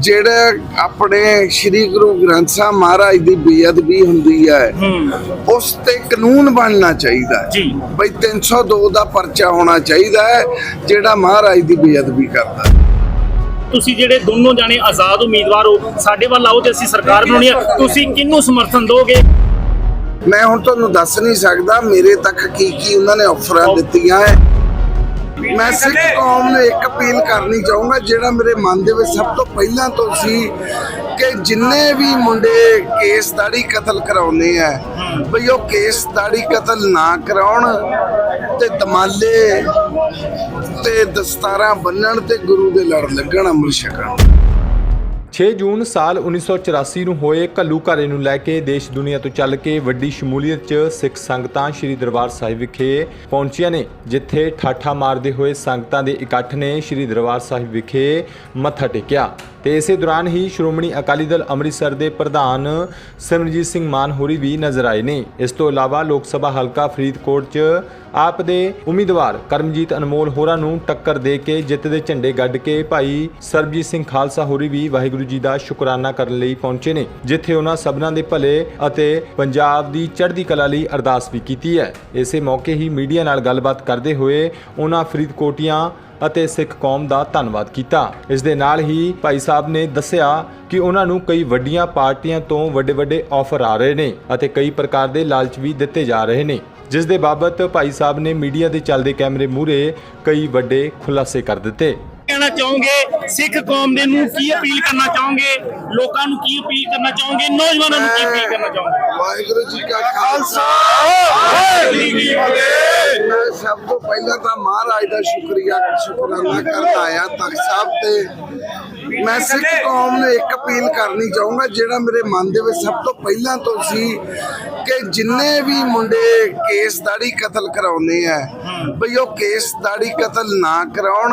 ਜਿਹੜਾ ਆਪਣੇ ਸ੍ਰੀ ਗੁਰੂ ਗ੍ਰੰਥ ਸਾਹਿਬ ਮਹਾਰਾਜ ਦੀ ਬੇਅਦਬੀ ਹੁੰਦੀ ਹੈ ਉਸ ਤੇ ਕਾਨੂੰਨ ਬਣਨਾ ਚਾਹੀਦਾ ਹੈ। ਬਈ 302 ਦਾ ਪਰਚਾ ਹੋਣਾ ਚਾਹੀਦਾ ਹੈ ਜਿਹੜਾ ਮਹਾਰਾਜ ਦੀ ਬੇਅਦਬੀ ਕਰਦਾ ਹੈ। ਤੁਸੀਂ ਜਿਹੜੇ ਦੋਨੋਂ ਜਾਣੇ ਆਜ਼ਾਦ ਉਮੀਦਵਾਰ ਹੋ ਸਾਡੇ ਵੱਲ ਆਓ ਤੇ ਅਸੀਂ ਸਰਕਾਰ ਬਣਾਉਣੀ ਆ ਤੁਸੀਂ ਕਿਹਨੂੰ ਸਮਰਥਨ ਦੋਗੇ? ਮੈਂ ਹੁਣ ਤੁਹਾਨੂੰ ਦੱਸ ਨਹੀਂ ਸਕਦਾ ਮੇਰੇ ਤੱਕ ਕੀ ਕੀ ਉਹਨਾਂ ਨੇ ਆਫਰਾਂ ਦਿੱਤੀਆਂ ਹੈ। ਮੈਂ ਸਿੱਖ ਕੌਮ ਨੂੰ ਇੱਕ ਅਪੀਲ ਕਰਨੀ ਚਾਹੂੰਗਾ ਜਿਹੜਾ ਮੇਰੇ ਮਨ ਦੇ ਵਿੱਚ ਸਭ ਤੋਂ ਪਹਿਲਾਂ ਤੋਂ ਸੀ ਕਿ ਜਿੰਨੇ ਵੀ ਮੁੰਡੇ ਕੇਸ ਦਾੜੀ ਕਤਲ ਕਰਾਉਂਦੇ ਆ ਬਈ ਉਹ ਕੇਸ ਦਾੜੀ ਕਤਲ ਨਾ ਕਰਾਉਣ ਤੇ ਦਮਾਲੇ ਤੇ ਦਸਤਾਰਾਂ ਬੰਨਣ ਤੇ ਗੁਰੂ ਦੇ ਲੜ ਲੱਗਣ ਅੰਮ੍ਰਿਤ ਛਕਣ। 6 ਜੂਨ ਸਾਲ 1984 ਨੂੰ ਹੋਏ ਘੱਲੂ ਘਾਰੇ ਨੂੰ ਲੈ ਕੇ ਦੇਸ਼ ਦੁਨੀਆ ਤੋਂ ਚੱਲ ਕੇ ਵੱਡੀ ਸ਼ਮੂਲੀਅਤ 'ਚ ਸਿੱਖ ਸੰਗਤਾਂ ਸ੍ਰੀ ਦਰਬਾਰ ਸਾਹਿਬ ਵਿਖੇ ਪਹੁੰਚੀਆਂ ਨੇ, ਜਿੱਥੇ ਠਾਠਾ ਮਾਰਦੇ ਹੋਏ ਸੰਗਤਾਂ ਦੇ ਇਕੱਠ ਨੇ ਸ੍ਰੀ ਦਰਬਾਰ ਸਾਹਿਬ ਵਿਖੇ ਮੱਥਾ ਟੇਕਿਆ। ਤੇ ਇਸੇ ਦੌਰਾਨ ਹੀ ਸ਼੍ਰੋਮਣੀ ਅਕਾਲੀ ਦਲ ਅੰਮ੍ਰਿਤਸਰ ਦੇ ਪ੍ਰਧਾਨ ਸਿਮਰਜੀਤ ਸਿੰਘ ਮਾਨ ਹੋਰੀ ਵੀ ਨਜ਼ਰ ਆਏ ਨੇ। ਇਸ ਤੋਂ ਇਲਾਵਾ ਲੋਕ ਸਭਾ ਹਲਕਾ ਫਰੀਦਕੋਟ 'ਚ ਆਪ ਦੇ ਉਮੀਦਵਾਰ ਕਰਮਜੀਤ ਅਨਮੋਲ ਹੋਰਾਂ ਨੂੰ ਟੱਕਰ ਦੇ ਕੇ ਜਿੱਤ ਦੇ ਝੰਡੇ ਗੱਡ ਕੇ ਭਾਈ ਸਰਬਜੀਤ ਸਿੰਘ ਖਾਲਸਾ ਹੋਰੀ ਵੀ ਵਾਹਿਗੁਰੂ ਜੀ ਦਾ ਸ਼ੁਕਰਾਨਾ ਕਰਨ ਲਈ ਪਹੁੰਚੇ ਨੇ, ਜਿੱਥੇ ਉਹਨਾਂ ਸਭਨਾਂ ਦੇ ਭਲੇ ਅਤੇ ਪੰਜਾਬ ਦੀ ਚੜ੍ਹਦੀ ਕਲਾ ਲਈ ਅਰਦਾਸ ਵੀ ਕੀਤੀ ਹੈ। ਇਸੇ ਮੌਕੇ ਹੀ ਮੀਡੀਆ ਨਾਲ ਗੱਲਬਾਤ ਕਰਦੇ ਹੋਏ ਉਹਨਾਂ ਫਰੀਦਕੋਟੀਆਂ ਅਤੇ ਸਿੱਖ ਕੌਮ ਦਾ ਧੰਨਵਾਦ ਕੀਤਾ। ਇਸ ਦੇ ਨਾਲ ਹੀ ਭਾਈ ਸਾਹਿਬ ਨੇ ਦੱਸਿਆ ਕਿ ਉਹਨਾਂ ਨੂੰ ਕਈ ਵੱਡੀਆਂ ਪਾਰਟੀਆਂ ਤੋਂ ਵੱਡੇ ਵੱਡੇ ਆਫਰ ਆ ਰਹੇ ਨੇ ਅਤੇ ਕਈ ਪ੍ਰਕਾਰ ਦੇ ਲਾਲਚ ਵੀ ਦਿੱਤੇ ਜਾ ਰਹੇ ਨੇ। ਜਿਸ ਦੇ ਬਾਬਤ ਭਾਈ ਸਾਹਿਬ ਨੇ ਮੀਡੀਆ ਦੇ ਚੱਲਦੇ ਕੈਮਰੇ ਮੂਹਰੇ ਕਈ ਵੱਡੇ ਖੁਲਾਸੇ ਕਰ ਦਿੱਤੇ। ਕਹਿਣਾ ਚਾਹੋਗੇ? ਸਿੱਖ ਕੌਮ ਦੇ ਨੂੰ ਕੀ ਅਪੀਲ ਕਰਨਾ ਚਾਹੋਗੇ? ਲੋਕਾਂ ਨੂੰ ਕੀ ਅਪੀਲ ਕਰਨਾ ਚਾਹੋਗੇ? ਨੌਜਵਾਨਾਂ ਨੂੰ ਕੀ ਅਪੀਲ ਕਰਨਾ ਚਾਹੋਗੇ? ਵਾਹਿਗੁਰੂ ਜੀ ਕਾ ਖਾਲਸਾ। ਵਾਹਿਗੁਰੂ ਜੀ ਕੀ ਫਤਿਹ। ਮੈਂ ਸਭ ਤੋਂ ਪਹਿਲਾਂ ਤਾਂ ਮਹਾਰਾਜ ਦਾ ਸ਼ੁਕਰੀਆ ਸ਼ੁਕਰਾਨਾ ਕਰਦਾ ਆਇਆ ਤਖਤ ਸਾਹਿਬ ਤੇ। ਮੈਂ ਸਿੱਖ ਕੌਮ ਨੂੰ ਇੱਕ ਅਪੀਲ ਕਰਨੀ ਚਾਹੂੰਗਾ ਜਿਹੜਾ ਮੇਰੇ ਮਨ ਦੇ ਵਿੱਚ ਸਭ ਤੋਂ ਪਹਿਲਾਂ ਤੋਂ ਸੀ ਕਿ ਜਿੰਨੇ ਵੀ ਮੁੰਡੇ ਕੇਸ ਦਾੜੀ ਕਤਲ ਕਰਾਉਂਦੇ ਆ ਬਈ ਉਹ ਕੇਸ ਦਾੜੀ ਕਤਲ ਨਾ ਕਰਾਉਣ।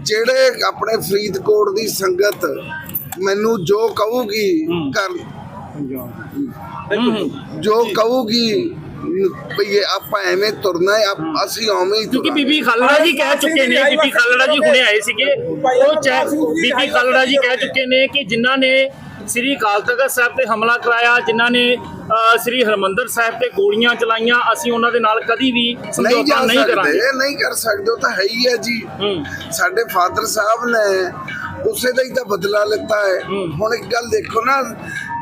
ਜਿਹੜੇ ਆਪਣੇ ਫਰੀਦਕੋਟ ਦੀ ਸੰਗਤ ਮੈਨੂੰ ਜੋ ਕਹੂਗੀ ਕਰ ਜੋ ਕਹੂਗੀ ਵੀ ਇਹ ਆਪਾਂ ਐਵੇਂ ਤੁਰਨਾ ਹੈ ਆਪ- ਅਸੀਂ ਉਵੇਂ ਹੀ ਕਿਉਂਕਿ ਤੁਰਾਂਗੇ। ਬੀਬੀ ਖਾਲੜਾ ਜੀ ਕਹਿ ਚੁੱਕੇ ਨੇ ਬੀਬੀ ਖਾਲੜਾ ਜੀ ਹੁਣੇ ਆਏ ਸੀਗੇ। ਉਹ ਚਾਹ ਬੀਬੀ ਖਾਲੜਾ ਜੀ ਕਹਿ ਚੁੱਕੇ ਨੇ ਕਿ ਜਿਨ੍ਹਾਂ ਨੇ ਸ੍ਰੀ ਅਕਾਲ ਤਖਤ ਸਾਹਿਬ ਤੇ ਹਮਲਾ ਕਰਾਇਆ ਜਿਨ੍ਹਾਂ ਨੇ ਸ੍ਰੀ ਹਰਮੰਦਰ ਸਾਹਿਬ ਤੇ ਗੋਲੀਆਂ ਚਲਾਈਆਂ ਅਸੀਂ ਉਹਨਾਂ ਦੇ ਨਾਲ ਕਦੀ ਵੀ ਨਹੀਂ ਸਮਝੌਤਾ ਨਹੀਂ ਕਰਾਂਗੇ। ਸਕਦੇ ਨਹੀਂ ਕਰ ਸਕਦੇ ਉਹ ਤਾਂ ਹੈ ਹੀ ਹੈ ਜੀ। ਹੂੰ। ਸਾਡੇ ਫਾਦਰ ਸਾਹਿਬ ਨੇ ਉਸੇ ਦਾ ਹੀ ਤਾਂ ਬਦਲਾ ਲਿੱਤਾ ਹੈ। ਹੁਣ ਇੱਕ ਗੱਲ ਦੇਖੋ ਨਾ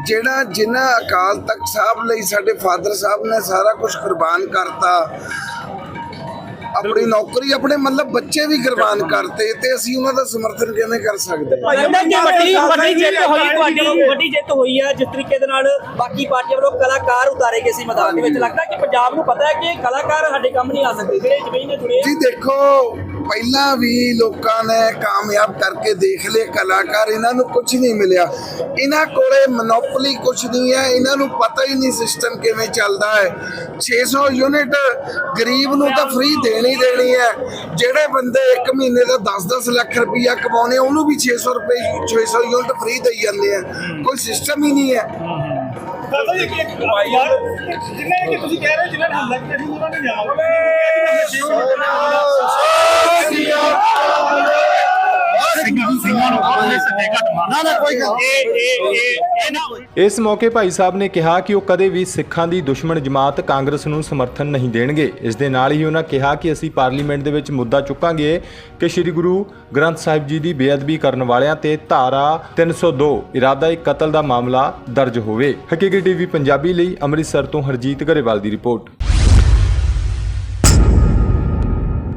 ਜਿਹੜਾ ਜਿਨ੍ਹਾਂ ਅਕਾਲ ਤਖਤ ਸਾਹਿਬ ਲਈ ਸਾਡੇ ਫਾਦਰ ਸਾਹਿਬ ਨੇ ਸਾਰਾ ਕੁਝ ਕੁਰਬਾਨ ਕਰਤਾ ਆਪਣੀ ਨੌਕਰੀ ਆਪਣੇ ਮਤਲਬ ਬੱਚੇ ਵੀ ਕੁਰਬਾਨ ਕਰਤੇ ਤੇ ਅਸੀਂ ਉਹਨਾਂ ਦਾ ਸਮਰਥਨ ਕਿਵੇਂ ਕਰ ਸਕਦੇ ਕਿ ਵੱਡੀ ਵੱਡੀ ਜਿੱਤ ਹੋਈ ਤੁਹਾਡੀ ਵੱਡੀ ਜਿੱਤ ਹੋਈ ਹੈ ਜਿਸ ਤਰੀਕੇ ਦੇ ਨਾਲ ਬਾਕੀ ਪਾਰਟੀਆਂ ਵੱਲੋਂ ਕਲਾਕਾਰ ਉਤਾਰੇ ਗਏ ਸੀ ਮੈਦਾਨ ਦੇ ਵਿੱਚ। ਲੱਗਦਾ ਕਿ ਪੰਜਾਬ ਨੂੰ ਪਤਾ ਹੈ ਕਿ ਕਲਾਕਾਰ ਸਾਡੇ ਕੰਮ ਨਹੀਂ ਆ ਸਕਦੇ ਜਿਹੜੇ ਜ਼ਮੀਨ ਨੇ ਜੁੜੇ ਜੀ ਦੇਖੋ ਪਹਿਲਾਂ ਵੀ ਲੋਕਾਂ ਨੇ ਕਾਮਯਾਬ ਕਰਕੇ ਦੇਖ ਲਏ ਕਲਾਕਾਰ ਇਹਨਾਂ ਨੂੰ ਕੁਝ ਨਹੀਂ ਮਿਲਿਆ। ਇਹਨਾਂ ਕੋਲੇ ਮੋਨੋਪੋਲੀ ਕੁਝ ਨਹੀਂ ਹੈ ਇਹਨਾਂ ਨੂੰ ਪਤਾ ਹੀ ਨਹੀਂ ਸਿਸਟਮ ਕਿਵੇਂ ਚੱਲਦਾ ਹੈ। 600 ਯੂਨਿਟ ਗਰੀਬ ਨੂੰ ਤਾਂ ਫ੍ਰੀ ਦੇਣੀ ਦੇਣੀ ਹੈ। ਜਿਹੜੇ ਬੰਦੇ ਇੱਕ ਮਹੀਨੇ ਦਾ 10-10 ਲੱਖ ਰੁਪਈਆ ਕਮਾਉਣੇ ਉਹਨੂੰ ਵੀ 600 ਰੁਪਏ 600 ਯੂਨਿਟ ਫ੍ਰੀ ਦੇਈ ਜਾਂਦੇ ਆ। ਕੋਈ ਸਿਸਟਮ ਹੀ ਨਹੀਂ ਹੈ। ਦਾਦਾ ਜੀ ਕਿ ਜਿੰਨੇ ਕਿ ਤੁਸੀਂ ਕਹਿ ਰਹੇ ਜਿਨ੍ਹਾਂ ਨੇ ਹਮਲਾ ਕੀਤਾ ਸੀ ਉਹਨਾਂ ਨੇ ਨਾ ਇਸ ਮੌਕੇ ਭਾਈ ਸਾਹਿਬ ਨੇ ਕਿਹਾ ਕਿ ਉਹ ਕਦੇ ਵੀ ਸਿੱਖਾਂ ਦੀ ਦੁਸ਼ਮਣ ਜਮਾਤ ਕਾਂਗਰਸ ਨੂੰ ਸਮਰਥਨ ਨਹੀਂ ਦੇਣਗੇ ਇਸ ਦੇ ਨਾਲ ਹੀ ਉਹਨਾਂ ਕਿਹਾ ਕਿ ਅਸੀਂ ਪਾਰਲੀਮੈਂਟ ਦੇ ਵਿੱਚ ਮੁੱਦਾ ਚੁੱਕਾਂਗੇ ਕਿ ਸ੍ਰੀ ਗੁਰੂ ਗ੍ਰੰਥ ਸਾਹਿਬ ਜੀ ਦੀ ਬੇਅਦਬੀ ਕਰਨ ਵਾਲਿਆਂ ਤੇ ਧਾਰਾ 302 ਇਰਾਦਾ ਕਤਲ ਦਾ ਮਾਮਲਾ ਦਰਜ ਹੋਵੇ ਹਕੀਕੀ ਟੀਵੀ ਪੰਜਾਬੀ ਲਈ ਅੰਮ੍ਰਿਤਸਰ ਤੋਂ ਹਰਜੀਤ ਗਰੇਵਾਲ ਦੀ ਰਿਪੋਰਟ